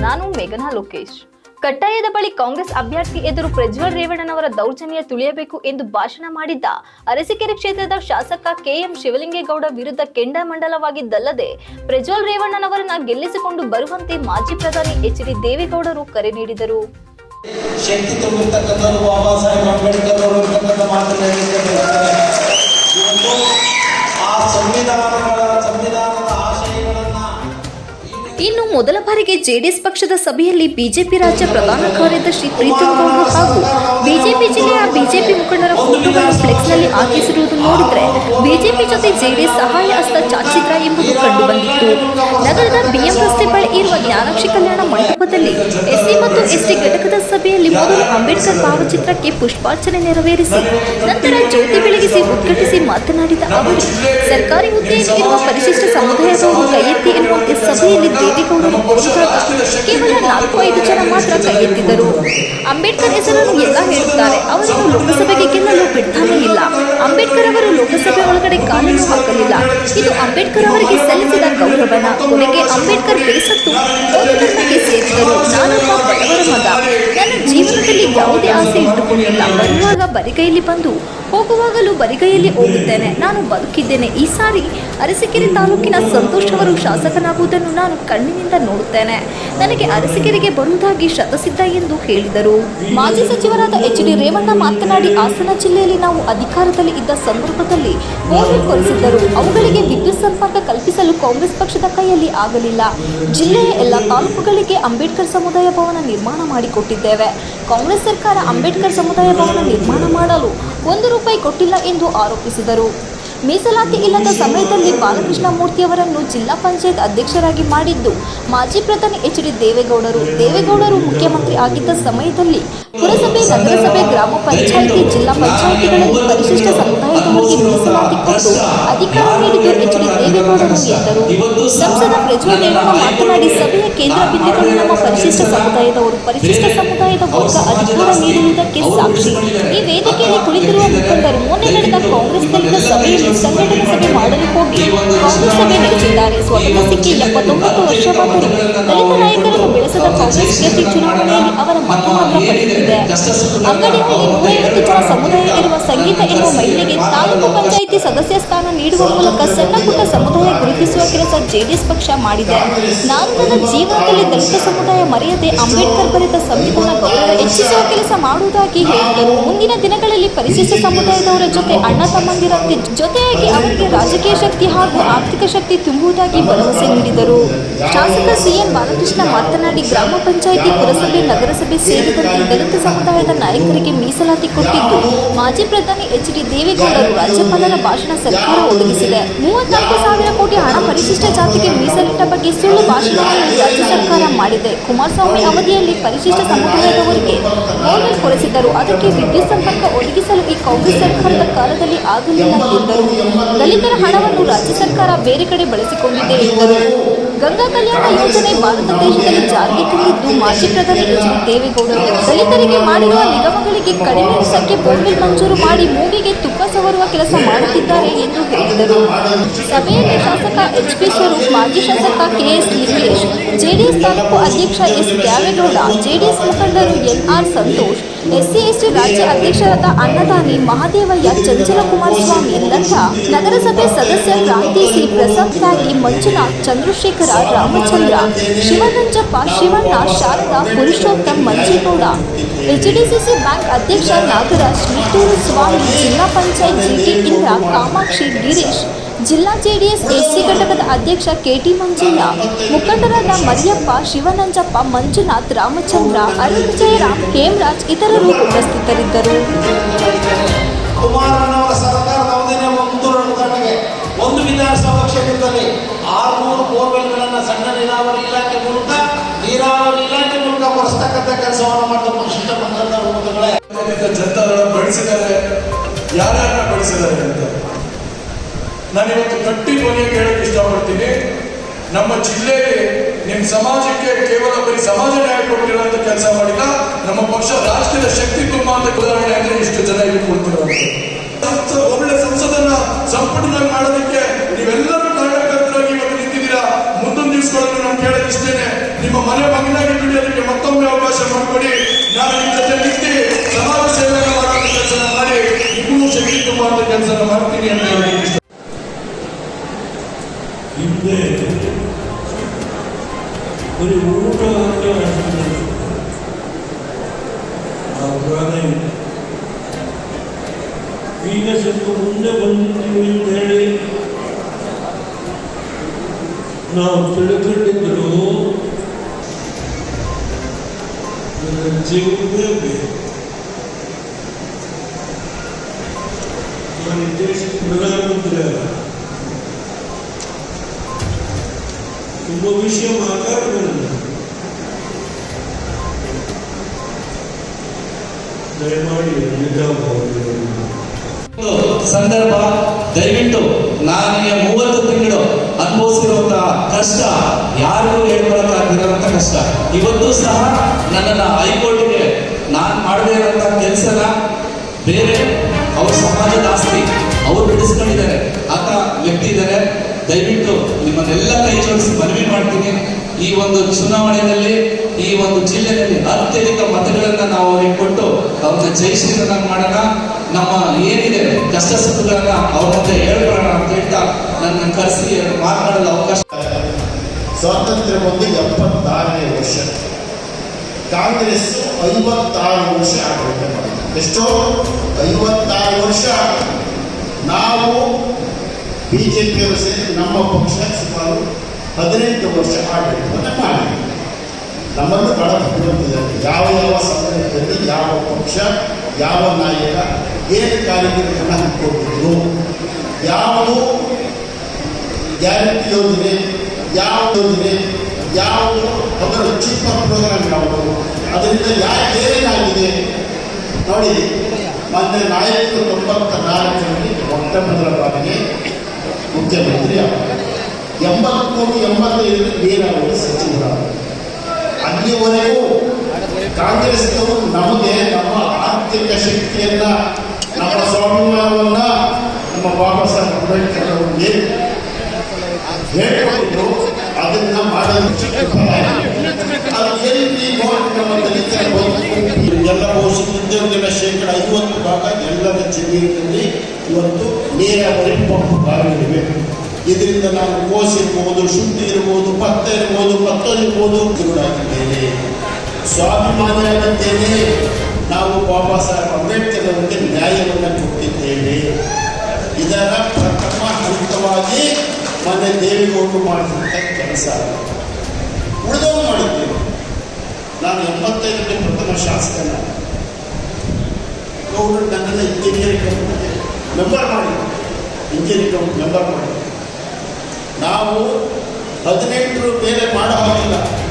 ನಾನು ಮೇಘನಾ ಲೋಕೇಶ್. ಕಟ್ಟಾಯದ ಬಳಿ ಕಾಂಗ್ರೆಸ್ ಅಭ್ಯರ್ಥಿ ಎದುರು ಪ್ರಜ್ವಲ್ ರೇವಣ್ಣನವರ ದೌರ್ಜನ್ಯ ತುಳಿಯಬೇಕು ಎಂದು ಭಾಷಣ ಮಾಡಿದ್ದ ಅರಸೀಕೆರೆ ಕ್ಷೇತ್ರದ ಶಾಸಕ ಕೆಎಂ ಶಿವಲಿಂಗೇಗೌಡ ವಿರುದ್ಧ ಕೆಂಡಾಮಂಡಲವಾಗಿದ್ದಲ್ಲದೆ ಪ್ರಜ್ವಲ್ ರೇವಣ್ಣನವರನ್ನ ಗೆಲ್ಲಿಸಿಕೊಂಡು ಬರುವಂತೆ ಮಾಜಿ ಪ್ರಧಾನಿ ಎಚ್ ಡಿ ದೇವೇಗೌಡರು ಕರೆ ನೀಡಿದರು. ಇನ್ನು ಮೊದಲ ಬಾರಿಗೆ ಜೆಡಿಎಸ್ ಪಕ್ಷದ ಸಭೆಯಲ್ಲಿ ಬಿಜೆಪಿ ರಾಜ್ಯ ಪ್ರಧಾನ ಕಾರ್ಯದರ್ಶಿ ಪ್ರೀತಮ್ ಗೌಡ್ರು ಹಾಗೂ ಬಿಜೆಪಿ ಜಿಲ್ಲೆಯ ಬಿಜೆಪಿ ಮುಖಂಡರ ಫೋಟೋಗಳನ್ನು ಫ್ಲೆಕ್ಸ್ನಲ್ಲಿ ಹಾಕಿಸಿರುವುದು ನೋಡಿದ್ರೆ ಬಿಜೆಪಿ ಜೊತೆ ಜೆಡಿಎಸ್ ಸಹಾಯ ಹಸ್ತ ಚಾಚಿತ್ರ ಎಂಬುದು ಕಂಡುಬಂದಿತ್ತು. ನಗರದ ಬಿಎಂ ರಸ್ತೆ ಬಳಿ ಇರುವ ಜ್ಞಾನಾಕ್ಷಿ ಕಲ್ಯಾಣ ಮಂಟಪದಲ್ಲಿ ಎಸ್ಸಿ ಮತ್ತು ಎಸ್ಟಿ ಘಟಕದ ಸಭೆಯಲ್ಲಿ ಮೊದಲು ಅಂಬೇಡ್ಕರ್ ಭಾವಚಿತ್ರಕ್ಕೆ ಪುಷ್ಪಾರ್ಚನೆ ನೆರವೇರಿಸಿ, ನಂತರ ಜ್ಯೋತಿ ಬೆಳಗಿಸಿ ಉದ್ಘಾಟಿಸಿ ಮಾತನಾಡಿದ ಅವರು, ಸರ್ಕಾರಿ ಹುದ್ದೆಯಲ್ಲಿ ಇರುವ ಪರಿಶಿಷ್ಟ ಸಮುದಾಯದವರು ಕೈ ಎತ್ತಿ ಎನ್ನುವಂತೆ ಸಭೆಯಲ್ಲಿ ಕೂಗಿದಾಗ ಕೇವಲ ನಾಲ್ಕು ಐದು ಜನ ಮಾತ್ರ ಕೈ ಎತ್ತಿದರು ಅಂಬೇಡ್ಕರ್ ಹೆಸರನ್ನು ಎಲ್ಲ ಹೇಳುತ್ತಾರೆ. ಅವರನ್ನು ಲೋಕಸಭೆಗೆ ಗೆಲ್ಲಲು ಬಿಡ್ತಾನೇ ಇಲ್ಲ. ಅಂಬೇಡ್ಕರ್ ಅವರು ಲೋಕಸಭೆ ಒಳಗಡೆ ಕಾನೂನು ಹಾಕಲಿಲ್ಲ. ಇದು ಅಂಬೇಡ್ಕರ್ ಅವರಿಗೆ ಸಲ್ಲಿಸಿದ ಗೌರವನ ಕೊನೆಗೆ ಅಂಬೇಡ್ಕರ್ ಬೇಸತ್ತು ಬೌದ್ಧ ಧರ್ಮಕ್ಕೆ ಸೇರಿದರು. ನಾನೊಬ್ಬ ಬಡವರ ಮಗ. ನನ್ನ ಯಾವುದೇ ಆಸೆ ಇಟ್ಟುಕೊಂಡಿಲ್ಲ ಬರುವಾಗ ಬರಿಗೈಯಲ್ಲಿ ಬಂದು, ಹೋಗುವಾಗಲೂ ಬರಿಗೈಯಲ್ಲಿ ಹೋಗುತ್ತೇನೆ. ನಾನು ಬದುಕಿದ್ದೇನೆ. ಈ ಸಾರಿ ಅರಸಿಕೆರೆ ತಾಲೂಕಿನ ಸಂತೋಷ್ ಅವರು ಶಾಸಕನಾಗುವುದನ್ನು ನಾನು ಕಣ್ಣಿನಿಂದ ನೋಡುತ್ತೇನೆ. ನನಗೆ ಅರಸೀಕೆರೆಗೆ ಬರುವುದಾಗಿ ಶತಸಿದ್ಧ ಎಂದು ಹೇಳಿದರು. ಮಾಜಿ ಸಚಿವರಾದ ಎಚ್ ಡಿ ರೇವಣ್ಣ ಮಾತನಾಡಿ, ಹಾಸನ ಜಿಲ್ಲೆಯಲ್ಲಿ ನಾವು ಅಧಿಕಾರದಲ್ಲಿ ಇದ್ದ ಸಂದರ್ಭದಲ್ಲಿ ಬೋರ್ವೆಲ್ ಕೊರೆಸಿದ್ದರು. ಅವುಗಳಿಗೆ ವಿದ್ಯುತ್ ಸಂಪರ್ಕ ಕಲ್ಪಿಸಲು ಕಾಂಗ್ರೆಸ್ ಪಕ್ಷದ ಕೈಯಲ್ಲಿ ಆಗಲಿಲ್ಲ. ಜಿಲ್ಲೆಯ ಎಲ್ಲ ತಾಲೂಕುಗಳಿಗೆ ಅಂಬೇಡ್ಕರ್ ಸಮುದಾಯ ಭವನ ನಿರ್ಮಾಣ ಮಾಡಿಕೊಟ್ಟಿದ್ದೇವೆ. ಕಾಂಗ್ರೆಸ್ ಸರ್ಕಾರ ಅಂಬೇಡ್ಕರ್ ಸಮುದಾಯ ಭವನ ನಿರ್ಮಾಣ ಮಾಡಲು ಒಂದು ರೂಪಾಯಿ ಕೊಟ್ಟಿಲ್ಲ ಎಂದು ಆರೋಪಿಸಿದರು. ಮೀಸಲಾತಿ ಇಲ್ಲದ ಸಮಯದಲ್ಲಿ ಬಾಲಕೃಷ್ಣ ಮೂರ್ತಿಯವರನ್ನು ಜಿಲ್ಲಾ ಪಂಚಾಯತ್ ಅಧ್ಯಕ್ಷರಾಗಿ ಮಾಡಿದ್ದು, ಮಾಜಿ ಪ್ರಧಾನಿ ಎಚ್ ಡಿ ದೇವೇಗೌಡರು. ದೇವೇಗೌಡರು ಮುಖ್ಯಮಂತ್ರಿ ಆಗಿದ್ದ ಸಮಯದಲ್ಲಿ ಪುರಸಭೆ, ನಗರಸಭೆ, ಗ್ರಾಮ ಪಂಚಾಯಿತಿ, ಜಿಲ್ಲಾ ಪಂಚಾಯಿತಿಗಳಲ್ಲಿ ಪರಿಶಿಷ್ಟ ಸಮುದಾಯದವರಿಗೆ ಮೀಸಲಾತಿ ಕೊಟ್ಟು ಅಧಿಕಾರ ನೀಡಿದ್ದು ಎಚ್ ಡಿ ದೇವೇಗೌಡರು ಎಂದರು. ಸಂಸದ ಪ್ರಜ್ವಲ್ ರೇವಣ್ಣ ಮಾತನಾಡಿ, ಸಭೆಯ ಕೇಂದ್ರ ಬಿಂದುಗಳು ನಮ್ಮ ಪರಿಶಿಷ್ಟ ಸಮುದಾಯದವರು, ಪರಿಶಿಷ್ಟ ಸಮುದಾಯದ ವರ್ಗ ಅಧಿಕಾರ ನೀಡುವುದಕ್ಕೆ ಸಾಕ್ಷಿ. ಈ ವೇದಿಕೆಯಲ್ಲಿ ಕುಳಿತಿರುವ ಮುಖಂಡರು, ಮೊನ್ನೆ ನಡೆದ ಕಾಂಗ್ರೆಸ್ನಲ್ಲಿನ ಸಭೆಯಲ್ಲಿ ಸಂಘಟನಾ ಸಭೆ ಮಾಡಲು ಹೋಗಿ ಕಾಂಗ್ರೆಸ್ ಸಭೆ ನಡೆಸಿದ್ದಾರೆ. ಸ್ವತಂತ್ರ ಸಿಕ್ಕಿ ಎಪ್ಪತ್ತೊಂಬತ್ತು ವರ್ಷವಾದರೂ ದಲಿತ ನಾಯಕರನ್ನು ಬೆಳೆಸದ ಕಾಂಗ್ರೆಸ್ ಪ್ರತಿ ಚುನಾವಣೆಯಲ್ಲಿ ಅವರ ಮತ ಮಾತ್ರ ಪಡೆಯುತ್ತಿದೆ ಅಂಗಡಿಯಲ್ಲಿ ನೂರೈವತ್ತು ಜನ ಸಮುದಾಯ ಇರುವ ಸಂಗೀತ ಎನ್ನುವ ಮಹಿಳೆಗೆ ತಾಲೂಕು ಪಂಚಾಯಿತಿ ಸದಸ್ಯ ಸ್ಥಾನ ನೀಡುವ ಮೂಲಕ ಸಣ್ಣ ಪುಟ್ಟ ಸಮುದಾಯ ಗುರುತಿಸುವ ಕೆಲಸ ಜೆಡಿಎಸ್ ಪಕ್ಷ ಮಾಡಿದೆ. ನಾನು ನನ್ನ ಜೀವನದಲ್ಲಿ ದಲಿತ ಸಮುದಾಯ ಮರೆಯದೆ ಅಂಬೇಡ್ಕರ್ ಬರೆದ ಸಂವಿಧಾನ ಗೌರವ ಹೆಚ್ಚಿಸುವ ಕೆಲಸ ಮಾಡುವುದಾಗಿ ಹೇಳಿದರು. ಮುಂದಿನ ದಿನಗಳಲ್ಲಿ ಪರಿಶಿಷ್ಟ ಸಮುದಾಯದವರ ಜೊತೆ ಅಣ್ಣ ತಮ್ಮಂದಿರಂತೆ ಜೊತೆಯಾಗಿ ಅವರಿಗೆ ರಾಜಕೀಯ ಶಕ್ತಿ ಹಾಗೂ ಆರ್ಥಿಕ ಶಕ್ತಿ ತುಂಬುವುದಾಗಿ ಭರವಸೆ ನೀಡಿದರು. ಶಾಸಕ ಸಿಎನ್ ಬಾಲಕೃಷ್ಣ ಮಾತನಾಡಿ ಗ್ರಾಮ ಪಂಚಾಯಿತಿ ಪುರಸಭೆ ನಗರಸಭೆ ಸೇರಿದಂತೆ ದಲಿತ ಸಮುದಾಯದ ನಾಯಕರಿಗೆ ಮೀಸಲಾತಿ ಕೊಟ್ಟಿದ್ದು ಮಾಜಿ ಪ್ರಧಾನಿ ಎಚ್ ಡಿ ದೇವೇಗೌಡರು. ರಾಜ್ಯಪಾಲರ ಭಾಷಣ ಸರ್ಕಾರ ಒದಗಿಸಿದೆ. ಮೂವತ್ನಾಲ್ಕು ಸಾವಿರ ಕೋಟಿ ಹಣ ಪರಿಶಿಷ್ಟ ಜಾತಿಗೆ ಮೀಸಲಿಟ್ಟ ಬಗ್ಗೆ ಸುಳ್ಳು ಭಾಷಣವನ್ನು ರಾಜ್ಯ ಸರ್ಕಾರ ಮಾಡಿದೆ. ಕುಮಾರಸ್ವಾಮಿ ಅವಧಿಯಲ್ಲಿ ಪರಿಶಿಷ್ಟ ಸಮುದಾಯದವರಿಗೆ ಬೋರ್ವೆಲ್ ಕೊರೆಸಿದ್ದರು ಅದಕ್ಕೆ ವಿದ್ಯುತ್ ಸಂಪರ್ಕ ಒದಗಿಸಲು ಈ ಕಾಂಗ್ರೆಸ್ ಸರ್ಕಾರದ ಕಾಲದಲ್ಲಿ ಆಗಲಿಲ್ಲ ಎಂದರು. ದಲಿತರ ಹಣವನ್ನು ರಾಜ್ಯ ಸರ್ಕಾರ ಬೇರೆ ಕಡೆ ಬಳಸಿಕೊಂಡಿದೆ ಎಂದರು. ಗಂಗಾ ಕಲ್ಯಾಣ ಯೋಜನೆ ಭಾರತ ದೇಶದಲ್ಲಿ ಜಾರಿಗೆ ತಂದಿದ್ದು ಮಾಜಿ ಪ್ರಧಾನಿ ಎಚ್ ಡಿ ದೇವೇಗೌಡರು. ದಲಿತರಿಗೆ ಮಾಡಿರುವ ನಿಗಮಗಳಿಗೆ ಕಡಿಮೆ ಸಂಖ್ಯೆ ಬೋರ್ವೆಲ್ ಮಂಜೂರು ಮಾಡಿ ಮೂಗಿಗೆ ತುಪ್ಪ ಸವರುವ ಕೆಲಸ ಮಾಡುತ್ತಿದ್ದಾರೆ ಎಂದು ಹೇಳಿದರು. ಸಭೆಯಲ್ಲಿ ಶಾಸಕ ಎಚ್ ಪಿ ಸ್ವರೂಪ್, ಮಾಜಿ ಶಾಸಕ ಕೆಎಸ್ ನಿರ್ಮೇಶ್ ಜೆಡಿಎಸ್ ತಾಲೂಕು ಅಧ್ಯಕ್ಷ ಎಸ್. ದ್ಯಾವೇಗೌಡ, ಜೆಡಿಎಸ್ ಮುಖಂಡರು ಎನ್ಆರ್ ಸಂತೋಷ್ ಎಸ್ಸಿ ಎಸ್ಟಿ ರಾಜ್ಯ ಅಧ್ಯಕ್ಷರಾದ ಅನ್ನದಾನಿ ಮಹಾದೇವಯ್ಯ ಚಂಚಲ ಕುಮಾರಸ್ವಾಮಿ ಲತಾ, ನಗರಸಭೆ ಸದಸ್ಯ Kranti C. Prasad Tyagi Manjunath, Chandrashekara, Ramachandra Shivananjappa Shivanna, Sharada, Purushottam, Manjegowda, HDCC bank ಅಧ್ಯಕ್ಷ ನಾಗರಾಜ್ ಮಿತ್ತೂರು ಸ್ವಾಮಿ, ಜಿಲ್ಲಾ ಪಂಚಾಯತ್ ಜಿಟಿ ಇಂದ್ರ, ಕಾಮಾಕ್ಷಿ, ಗಿರೀಶ್ ಜಿಲ್ಲಾ ಜೆಡಿಎಸ್ ಎಸ್ಸಿ ಘಟಕದ ಅಧ್ಯಕ್ಷ ಕೆಟಿ ಮಂಜಯ್ಯ ಮುಖಂಡರಾದ ಮರಿಯಪ್ಪ ಶಿವನಂಜಪ್ಪ ಮಂಜುನಾಥ್ ರಾಮಚಂದ್ರ ಅರುಣ್ ಜಯರಾಮ್ ಹೇಮರಾಜ್ ಇತರರು ಉಪಸ್ಥಿತರಿದ್ದರು. ಕುಮಾರಣ್ಣವರ ಸರ್ಕಾರದ ಅವಧಿಯ ಒಂದು ಗಂಟೆಗೆ ಒಂದು ವಿಧಾನಸಭಾ ಕ್ಷೇತ್ರದಲ್ಲಿ ಆರುನೂರು ಬೋರ್ವೆಲ್ಗಳನ್ನ ಸಣ್ಣ ನೀರಾವರಿ ಇಲಾಖೆ ಮೂಲಕ ನೀರಾವರಿ ಇಲಾಖೆ ಮೂಲಕ ಕೊಡಿಸ್ತಕ್ಕಂಥ ಕೆಲಸವನ್ನು ಮಾಡಿದ ಪರಿಶಿಷ್ಟ ಪಂಗಡದ ಮತಗಳೇ ಜನತಾದಳ ಬಳಸಿದ್ದಾರೆ. ಯಾರ್ಯಾರನ್ನ ಬಳಸಿದ್ದಾರೆ ಅಂತ? ನಾನಿವತ್ತು ಕಟ್ಟಿ ಕೊನೆಗೆ ಕೇಳಕ್ಕೆ ಇಷ್ಟಪಡ್ತೀನಿ. ನಮ್ಮ ಜಿಲ್ಲೆಯಲ್ಲಿ ನಿಮ್ಮ ಸಮಾಜಕ್ಕೆ ಕೇವಲ ಬರೀ ಸಮಾಜ ನ್ಯಾಯ ಕೊಟ್ಟಿರೋಂಥ ಕೆಲಸ ಮಾಡಿಲ್ಲ, ನಮ್ಮ ಪಕ್ಷ ರಾಷ್ಟ್ರೀಯ ಶಕ್ತಿ ತುಂಬ ಅಂತ ಉದಾಹರಣೆ ಅಂದ್ರೆ ಇಷ್ಟು ಜನ ಇಲ್ಲಿ ಕೊಡ್ತಿರೋ ಒಳ್ಳೆ ಸಂಸದನ್ನ ಸಂಪುಟನಾಗಿ ಮಾಡೋದಕ್ಕೆ ನೀವೆಲ್ಲರೂ ಕಾರ್ಯಕರ್ತರಾಗಿ ಇವತ್ತು ನಿಂತಿದ್ದೀರಾ? ಮುಂದೊಂದು ದಿವಸಗಳನ್ನು ನಾನು ಕೇಳಕ್ ಇಷ್ಟೇನೆ. ನಿಮ್ಮ ಮನೆ ಮಗನಾಗಿ ಮತ್ತೊಮ್ಮೆ ಅವಕಾಶ ಮಾಡಿಕೊಡಿ. ನಾನು ನಿಮ್ಮ ಜೊತೆ ನಿಂತು ಸಮಾಜ ಸೇವೆಯನ್ನು ಮಾಡುವಂತ ಕೆಲಸ ಮಾಡಿ ಇನ್ನೂ ಶಕ್ತಿ ತುಂಬುವಂತ ಕೆಲಸ ಮಾಡ್ತೀನಿ ಅಂತ 있는데 우리 우울하게 말씀드렸습니다. 아, 그 안에 위에서도 문제 번지고 있는데 나 블랙홀 밴드로 지구의 왜 이건 이제 10분간 들어요. ದಯಮಾಡಿ ನಿಧಾನವಾಗಿ ಸಂದರ್ಭ, ದಯವಿಟ್ಟು ನನಗೆ ಮೂವತ್ತು ತಿಂಗಳು ಅನುಭವಿಸಿರುವಂತಹ ಕಷ್ಟ, ಯಾರಿಗೂ ಹೇಳ್ಕೊಳಕ್ಕಾಗಿರೋಂಥ ಕಷ್ಟ. ಇವತ್ತು ಸಹ ನನ್ನನ್ನು ಹೈಕೋರ್ಟ್ಗೆ ನಾನು ಮಾಡದೇ ಇರುವಂತಹ ಕೆಲಸನ ಬೇರೆ ಅವ್ರ ಸಮಾಜದ ಆಸ್ತಿ ಅವ್ರು ಬಿಡಿಸ್ಕೊಂಡಿದ್ದಾರೆ. ಆತ ವ್ಯಕ್ತಿ ಇದ್ದಾರೆ. ದಯವಿಟ್ಟು ನಿಮ್ಮನ್ನೆಲ್ಲ ಕೈ ಜೋಡಿಸಿ ಮನವಿ ಮಾಡ್ತೀನಿ. ಈ ಒಂದು ಚುನಾವಣೆಯಲ್ಲಿ, ಈ ಒಂದು ಜಿಲ್ಲೆಯಲ್ಲಿ ಅತ್ಯಧಿಕ ಮತಗಳನ್ನ ನಾವು ಅವ್ರಿಗೆ ಕೊಟ್ಟು ಅವ್ರನ್ನ ಜಯಿಸಿದ ಮಾಡೋಣ. ನಮ್ಮ ಏನಿದೆ ಕಷ್ಟ ಸುಖಗಳನ್ನ ಅವ್ರ ಮುಂದೆ ಹೇಳ್ಕೊಳ್ಳೋಣ ಅಂತ ಹೇಳ್ತಾ ನನ್ನ ಕರೆಸಿ ಮಾತನಾಡಲು ಅವಕಾಶ. ಸ್ವಾತಂತ್ರ್ಯ ಬಂದು ಎಪ್ಪತ್ತಾರನೇ ವರ್ಷ. ಕಾಂಗ್ರೆಸ್ ಐವತ್ತಾರು ವರ್ಷ ಆಡಳಿತ ಎಷ್ಟೋ ಐವತ್ತಾರು ವರ್ಷ ನಾವು ಬಿ ಜೆ ಪಿಯವರು ಸೇರಿ ನಮ್ಮ ಪಕ್ಷ ಸುಮಾರು ಹದಿನೆಂಟು ವರ್ಷ ಆಡಳಿತವನ್ನು ಮಾಡಿದೆ ನಮ್ಮನ್ನು ಬುದ್ಧಿವಂತಿದ್ದಾರೆ ಯಾವ ಯಾವ ಸಂದರ್ಭದಲ್ಲಿ ಯಾವ ಪಕ್ಷ, ಯಾವ ನಾಯಕ, ಏನು ಕಾರ್ಯಕ್ರಮವನ್ನು ಹಾಕಿಕೊಂಡಿದ್ರು ಯಾವುದು ಗ್ಯಾರಂಟಿ ಯೋಜನೆ, ಯಾವ ಯೋಜನೆ, ಯಾವುದು ಅದರ ಚಿಕ್ಕ ಪ್ರೋಗ್ರಾಮ್ ಯಾವುದು, ಅದರಿಂದ ಯಾಕೆ ಏನಾಗಿದೆ ನೋಡಿ. ಮೊನ್ನೆ ನಾಯಕರು ತೊಂಬತ್ತ ನಾಲ್ಕರಲ್ಲಿ ಮೊಟ್ಟ ಮೊದಲ ಬಾರಿಗೆ ಮುಖ್ಯಮಂತ್ರಿ ಎಂಬತ್ತು ಎಂಬತ್ಮೂರು ಎಂಬತ್ತೈದರಲ್ಲಿ ನೀರಾವರಿ ಸಚಿವರಾದರು ಅಲ್ಲಿವರೆಗೂ ಕಾಂಗ್ರೆಸ್ನವರು ನಮಗೆ ನಮ್ಮ ಆರ್ಥಿಕ ಶಕ್ತಿಯನ್ನ, ನಮ್ಮ ಸ್ವಾಭಿಮಾನವನ್ನ ನಮ್ಮ ಬಾಬಾ ಸಾಹೇಬ್ ಅಂಬೇಡ್ಕರ್ ಅವರಿಗೆ ಹೇಳಿಕೊಂಡು ಅದನ್ನ ಮಾಡಲು ಎಲ್ಲಿ ಎಲ್ಲ ಬಹುಶಃ ಉದ್ಯೋಗದ ಶೇಕಡ ಐವತ್ತು ಭಾಗ ಎಲ್ಲರ ಜಮೀನಿನಲ್ಲಿ ಇವತ್ತು ನೀರಾವರಿ ಪಂಪ್ ಬಾವಿಗಳಿವೆ ಇದರಿಂದ ನಾವು ಕೋಸ್ ಇರ್ಬೋದು ಶುದ್ಧಿ ಇರ್ಬೋದು, ಭತ್ತ ಇರ್ಬೋದು ಭತ್ತ ಇರ್ಬೋದು. ಆಗಿದ್ದೇನೆ ಸ್ವಾಭಿಮಾನಿಯಾಗಿದ್ದೇನೆ. ನಾವು ಬಾಬಾ ಸಾಹೇಬ್ ಅಂಬೇಡ್ಕರ್ ಅವರಿಗೆ ನ್ಯಾಯವನ್ನು ಕೊಟ್ಟಿದ್ದೇವೆ ಇದರ ಪ್ರಥಮ ಹಂತವಾಗಿ ಮನೆ ದೇವಿಗೊಂಡು ಮಾಡಿದಂಥ ಕೆಲಸ. ಮಾಡಿದ್ದೇವೆ ನಾನು ಎಂಬತ್ತೈದರಲ್ಲಿ ಪ್ರಥಮ ಶಾಸಕನ. ಗೌಡರು ನನ್ನನ್ನು ಇಂಜಿನಿಯರಿಂಗ್ ಕಂಪ್ನಿಗೆ ಮೆಂಬರ್ ಮಾಡಿ. ಇಂಜಿನಿಯರಿಂಗ್ ಕಂಪ್ನಿ ಮೆಂಬರ್ ಮಾಡಿ. ನಾವು ಹದಿನೆಂಟರ ಮೇಲೆ ಮಾಡೋ ಹಾಗಿಲ್ಲ